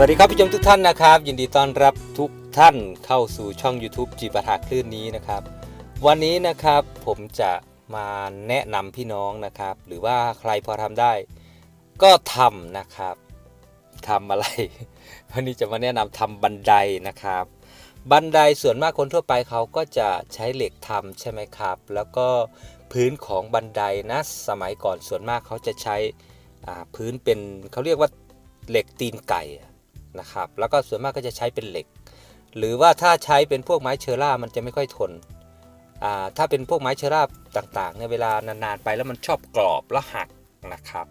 วัสดีครับผู้ชมทุกท่านนะครับ ยินดีต้อนรับทุกท่านเข้าสู่ช่อง YouTube จีปะถาคลื่นนี้นะครับ วันนี้นะครับผมจะมาแนะนำพี่น้องนะครับ หรือว่าใครพอทำได้ ก็ทำนะครับทำอะไร วันนี้จะมาแนะนำทำบันไดนะครับ บันไดส่วนมากคนทั่วไปเขาก็จะใช้เหล็กทำใช่ไหมครับ แล้วก็พื้นของบันไดนะสมัยก่อนส่วนมากเขาจะใช้พื้นเป็นเขาเรียกว่าเหล็กตีนไก่ นะครับแล้วก็ส่วนมากก็จะใช้เป็นเหล็ก หรือว่าถ้าใช้เป็นพวกไม้เชอร่ามันจะไม่ค่อยทนถ้าเป็นพวกไม้เชอร่าต่างๆเนี่ยเวลานานๆไปแล้วมันชอบกรอบแล้วหักนะครับ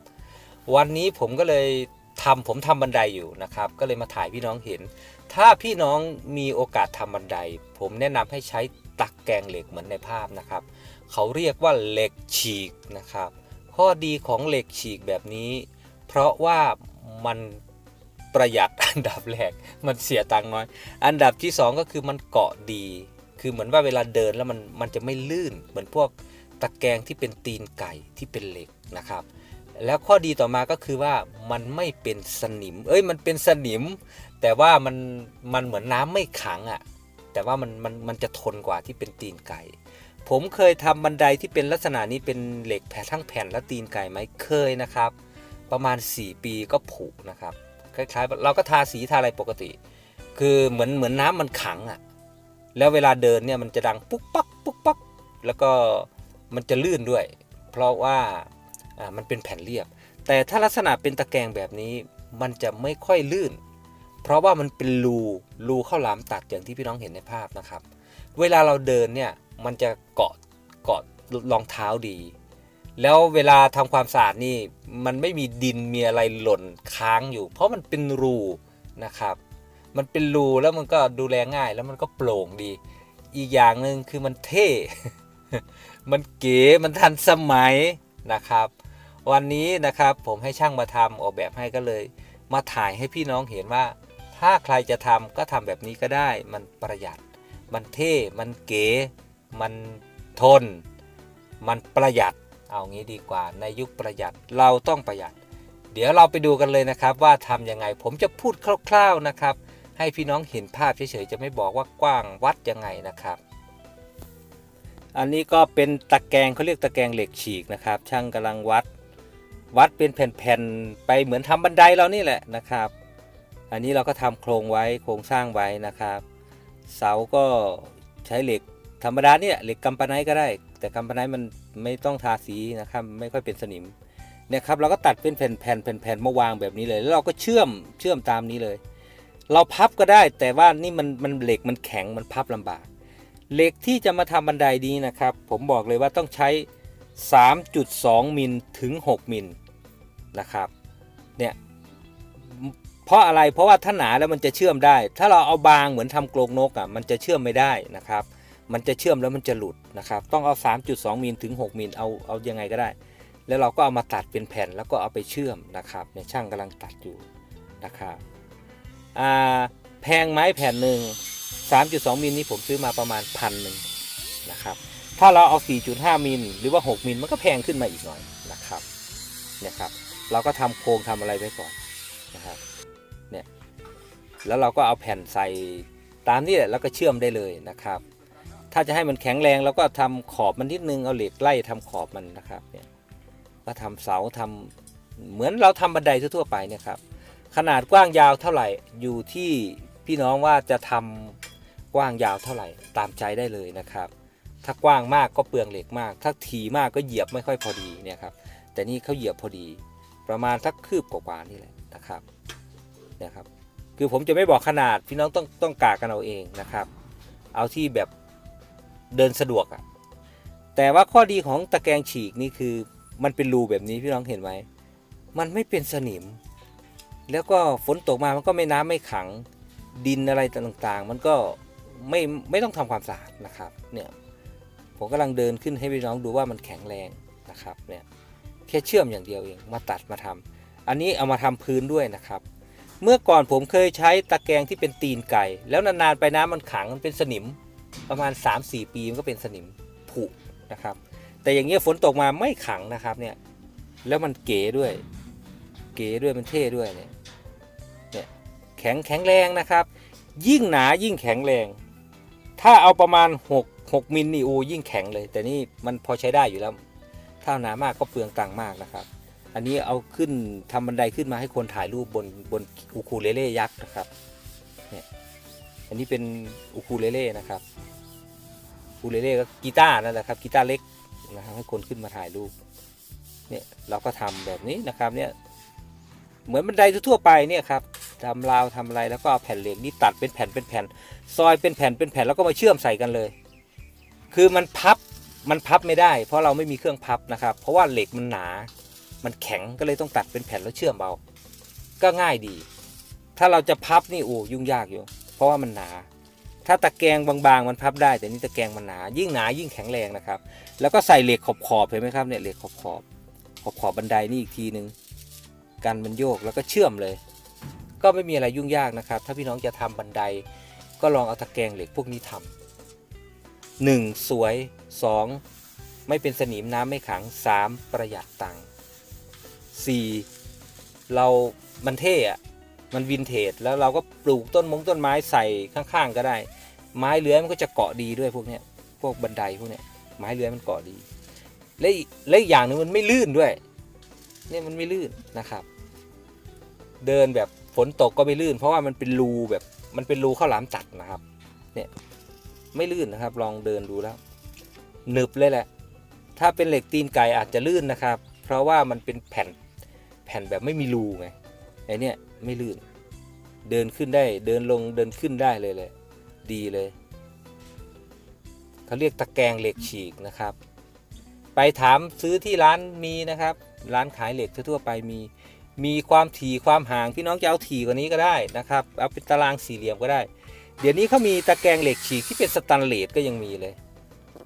วันนี้ผมก็เลยทำผมทำบันไดอยู่นะครับ ก็เลยมาถ่ายพี่น้องเห็น ถ้าพี่น้องมีโอกาสทำบันได ผมแนะนำให้ใช้ตักแกงเหล็กเหมือนในภาพนะครับ เขาเรียกว่าเหล็กฉีกนะครับ ข้อดีของเหล็กฉีกแบบนี้ เพราะว่ามัน ประหยัดอันดับแรกมันเสียตังค์น้อย อันดับที่สองก็คือมันเกาะดี คือเหมือนว่าเวลาเดินแล้วมันมันจะไม่ลื่น เหมือนพวกตะแกรงที่เป็นตีนไก่ที่เป็นเหล็กนะครับ แล้วข้อดีต่อมาก็คือว่ามันไม่เป็นสนิม เอ้ยมันเป็นสนิม แต่ว่ามันมันเหมือนน้ำไม่ขังอะ่ะแต่ว่ามันมันมันจะทนกว่าที่เป็นตีนไก่ ผมเคยทำบันไดที่เป็นลักษณะนี้เป็นเหล็กแผ่ทั้งแผ่นและตีนไก่ไหมเคยนะครับ ประมาณ 4 ปีก็ผุนะครับ คล้ายๆ เราก็ทาสีทาอะไรปกติ คือเหมือนเหมือนน้ำมันขังอะ่ะแล้วเวลาเดินเนี่ยมันจะดังปุ๊กปักปุ๊กปักแล้วก็มันจะลื่นด้วย เพราะว่าอ่ามันเป็นแผ่นเรียบ แต่ถ้าลักษณะเป็นตะแกรงแบบนี้มันจะไม่ค่อยลื่น เพราะว่ามันเป็นรูรูเข้าหลามตัดอย่างที่พี่น้องเห็นในภาพนะครับ เวลาเราเดินเนี่ยมันจะเกาะเกาะรองเท้าดี แล้วเวลาทำความสะอาดนี่มันไม่มีดินมีอะไรหล่นค้างอยู่ เพราะมันเป็นรูนะครับ มันเป็นรูแล้วมันก็ดูแลง่ายแล้วมันก็โปร่งดี อีกอย่างหนึ่งคือมันเท่ มันเก๋มันทันสมัยนะครับ วันนี้นะครับผมให้ช่างมาทำออกแบบให้ก็เลย มาถ่ายให้พี่น้องเห็นว่า ถ้าใครจะทำก็ทำแบบนี้ก็ได้ มันประหยัด มันเท่ มันเก๋ มันทน มันประหยัด เอางี้ดีกว่าในยุคประหยัดเราต้องประหยัด เดี๋ยวเราไปดูกันเลยนะครับ ว่าทำยังไงผมจะพูดคร่าว ๆนะครับ ให้พี่น้องเห็นภาพเฉยๆจะไม่บอกว่ากว้างวัดยังไงนะครับ อันนี้ก็เป็นตะแกรงเขาเรียกตะแกรงเหล็กฉีกนะครับ ช่างกำลังวัด วัดเป็นแผ่นๆไปเหมือนทำบันไดเรานี่แหละนะครับ อันนี้เราก็ทำโครงไว้โครงสร้างไว้นะครับ เสาก็ใช้เหล็กธรรมดาเนี่ยเหล็กกัมปนาตก็ได้ แต่กัมปนาตมันไม่ต้องทาสีนะครับ ไม่ค่อยเป็นสนิมเนี่ยครับเราก็ตัดเป็นแผ่นๆแผ่นๆมาวางแบบนี้เลย แล้วเราก็เชื่อมเชื่อมตามนี้เลย เราพับก็ได้ แต่ว่านี่มันมันเหล็กมันแข็งมันพับลำบาก เหล็กที่จะมาทำบันไดนี้นะครับ ผมบอกเลยว่าต้องใช้ 3.2มิลถึง 6มิลนะครับเนี่ยเพราะอะไรเพราะว่าถ้าหนาแล้วมันจะเชื่อมได้ ถ้าเราเอาบางเหมือนทำกรงนกอะมันจะเชื่อมไม่ได้นะครับ มันจะเชื่อมแล้วมันจะหลุด นะครับต้องเอา 3.2 มิลถึง 6 มิลเอาเอายังไงก็ได้ แล้วเราก็เอามาตัดเป็นแผ่นแล้วก็เอาไปเชื่อมนะครับเนี่ยช่างกำลังตัดอยู่นะครับแพงไหมแผ่นหนึ่ง3.2 มิลนี้ผมซื้อมาประมาณพันหนึ่งนะครับถ้าเราเอา 4.5 มิลหรือว่า 6 มิลมันก็แพงขึ้นมาอีกหน่อยนะครับเนี่ยครับเราก็ทำโครงทำอะไรไว้ก่อนนะครับเนี่ยแล้วเราก็เอาแผ่นใส่ตามนี่แหละแล้วก็เชื่อมได้เลยนะครับ ถ้าจะให้มันแข็งแรงเราก็ทำขอบมันนิดนึงเอาเหล็กไล่ทำขอบมันนะครับเนี่ยก็ทำเสาทำเหมือนเราทำบันไดทั่วไปเนี่ยครับ ขนาดกว้างยาวเท่าไหร่อยู่ที่พี่น้องว่าจะทำกว้างยาวเท่าไหร่ตามใจได้เลยนะครับ ถ้ากว้างมากก็เปลืองเหล็กมาก ถ้าถี่มากก็เหยียบไม่ค่อยพอดีเนี่ยครับ แต่นี่เขาเหยียบพอดี ประมาณสักคืบกว่าๆนี่แหละนะครับเนี่ยครับ คือผมจะไม่บอกขนาดพี่น้องต้องต้องกากันเอาเองนะครับ เอาที่แบบ เดินสะดวกอะ่ะแต่ว่าข้อดีของตะแกรงฉีกนี่คือ มันเป็นรูแบบนี้พี่น้องเห็นไหมมันไม่เป็นสนิม แล้วก็ฝนตกมามันก็ไม่น้ำไม่ขังดินอะไรต่างๆ มันก็ไม่ไม่ต้องทำความสะอาดนะครับเนี่ยผมกำลังเดินขึ้นให้พี่น้องดูว่ามันแข็งแรงนะครับเนี่ยแค่เชื่อมอย่างเดียวเองมาตัดมาทำอันนี้เอามาทำพื้นด้วยนะครับ เมื่อก่อนผมเคยใช้ตะแกรงที่เป็นตีนไก่ แล้วนานๆไปน้ำมันขังมันเป็นสนิม ประมาณ 3-4 ปีมันก็เป็นสนิมผุนะครับ แต่อย่างเงี้ยฝนตกมาไม่ขังนะครับเนี่ยแล้วมันเก๋ด้วย เก๋ด้วยมันเท่ด้วยเนี่ยเนี่ยแข็งแข็งแรงนะครับ ยิ่งหนายิ่งแข็งแรง ถ้าเอาประมาณ 6 6มิลนี่โอ้ยิ่งแข็งเลย แต่นี่มันพอใช้ได้อยู่แล้ว ถ้าหนามากก็เปลืองตังค์มากนะครับ อันนี้เอาขึ้นทำบันไดขึ้นมาให้คนถ่ายรูปบนบนอูคูเลเล่ยักษ์นะครับเนี่ยอันนี้เป็นอูคูเลเล่นะครับ อูคูเลเล่ก็กีตาร์นั่นแหละครับกีตาร์เล็กนะครับให้คนขึ้นมาถ่ายรูปเนี่ยเราก็ทำแบบนี้นะครับเนี่ยเหมือนบันไดทั่วไปเนี่ยครับทำราวทำอะไรแล้วก็เอาแผ่นเหล็กนี่ตัดเป็นแผ่นเป็นแผ่น ซอยเป็นแผ่นเป็นแผ่นแล้วก็มาเชื่อมใส่กันเลย คือมันพับมันพับไม่ได้ เพราะเราไม่มีเครื่องพับนะครับ เพราะว่าเหล็กมันหนา มันแข็งก็เลยต้องตัดเป็นแผ่นแล้วเชื่อมเอาก็ง่ายดี ถ้าเราจะพับนี่โอ้ยุ่งยากอยู่ เพราะว่ามันหนา ถ้าตะแกรงบางๆ มันพับได้ แต่นี่ตะแกรงมันหนา ยิ่งหนายิ่งแข็งแรงนะครับ แล้วก็ใส่เหล็กขอบๆเห็นไหมครับเนี่ยเหล็กขอบขอบขอบขอบบันไดนี่อีกทีหนึ่งกันมันโยกแล้วก็เชื่อมเลย ก็ไม่มีอะไรยุ่งยากนะครับ ถ้าพี่น้องจะทำบันได ก็ลองเอาตะแกรงเหล็กพวกนี้ทำหนึ่งสวยสองไม่เป็นสนิมน้ำไม่ขังสามประหยัดตังค์สี่เรามันเท่อะมันวินเทจแล้วเราก็ปลูกต้นมงต้นไม้ใส่ข้างๆก็ได้ ไม้เลื้อยมันก็จะเกาะดีด้วยพวกเนี้ยพวกบันไดพวกเนี้ยไม้เลื้อยมันเกาะดี และอีกและอีกอย่างหนึ่งมันไม่ลื่นด้วยเนี่ยมันไม่ลื่นนะครับ เดินแบบฝนตกก็ไม่ลื่น เพราะว่ามันเป็นรูแบบมันเป็นรูข้าวหลามตัดนะครับ เนี่ยไม่ลื่นนะครับ ลองเดินดูแล้วหนึบเลยแหละ ถ้าเป็นเหล็กตีนไก่อาจจะลื่นนะครับ เพราะว่ามันเป็นแผ่นแผ่นแบบไม่มีรูไงไอเนี่ยไม่ลื่น เดินขึ้นได้เดินลงเดินขึ้นได้เลยเลย ดีเลยเขาเรียกตะแกรงเหล็กฉีกนะครับ ไปถามซื้อที่ร้านมีนะครับ ร้านขายเหล็กทั่วไปมี มีความถี่ความห่างพี่น้องจะเอาถี่กว่านี้ก็ได้นะครับ เอาเป็นตารางสี่เหลี่ยมก็ได้ เดี๋ยวนี้เขามีตะแกรงเหล็กฉีกที่เป็นสแตนเลสก็ยังมีเลย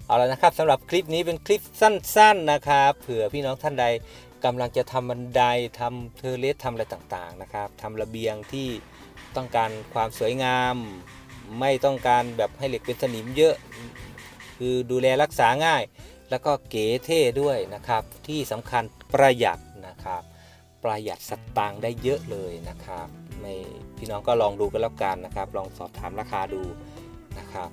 เอาละนะครับสำหรับคลิปนี้เป็นคลิปสั้นๆนะครับเผื่อพี่น้องท่านใดกำลังจะทำบันไดทำเทอร์เลสทำอะไรต่างๆนะครับทำระเบียงที่ต้องการความสวยงาม ไม่ต้องการแบบให้เหล็กเป็นสนิมเยอะ คือดูแลรักษาง่าย แล้วก็เก๋เท่ด้วยนะครับ ที่สำคัญประหยัดนะครับ ประหยัดสตางค์ได้เยอะเลยนะครับไม่พี่น้องก็ลองดูกันแล้วกันนะครับ ลองสอบถามราคาดูนะครับ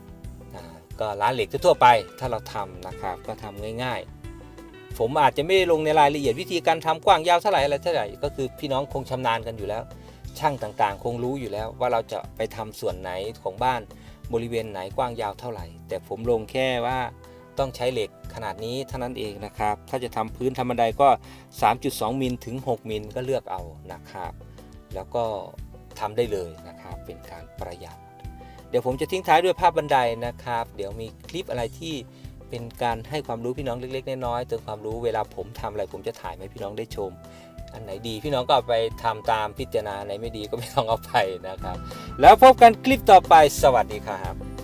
ก็ร้านเหล็กทั่วไปถ้าเราทำนะครับก็ทำง่ายๆ ผมอาจจะไม่ได้ลงในรายละเอียดวิธีการทำกว้างยาวเท่าไหร่อะไรเท่าไหร่ก็คือพี่น้องคงชำนาญกันอยู่แล้ว ช่างต่างๆ คงรู้อยู่แล้วว่าเราจะไปทำส่วนไหนของบ้านบริเวณไหนกว้างยาวเท่าไหร่ แต่ผมลงแค่ว่าต้องใช้เหล็กขนาดนี้เท่านั้นเองนะครับ ถ้าจะทำพื้นทำบันไดก็ 3.2 มิลถึง 6 มิลก็เลือกเอานะครับ แล้วก็ทำได้เลยนะครับ เป็นการประหยัด เดี๋ยวผมจะทิ้งท้ายด้วยภาพบันไดนะครับ เดี๋ยวมีคลิปอะไรที่เป็นการให้ความรู้พี่น้องเล็กๆน้อยๆเติมความรู้เวลาผมทำอะไรผมจะถ่ายให้พี่น้องได้ชม อันไหนดีพี่น้องก็ไปทำตามพิจารณาในไหนไม่ดีก็ไม่ต้องเอาไปนะครับ แล้วพบกันคลิปต่อไปสวัสดีครับ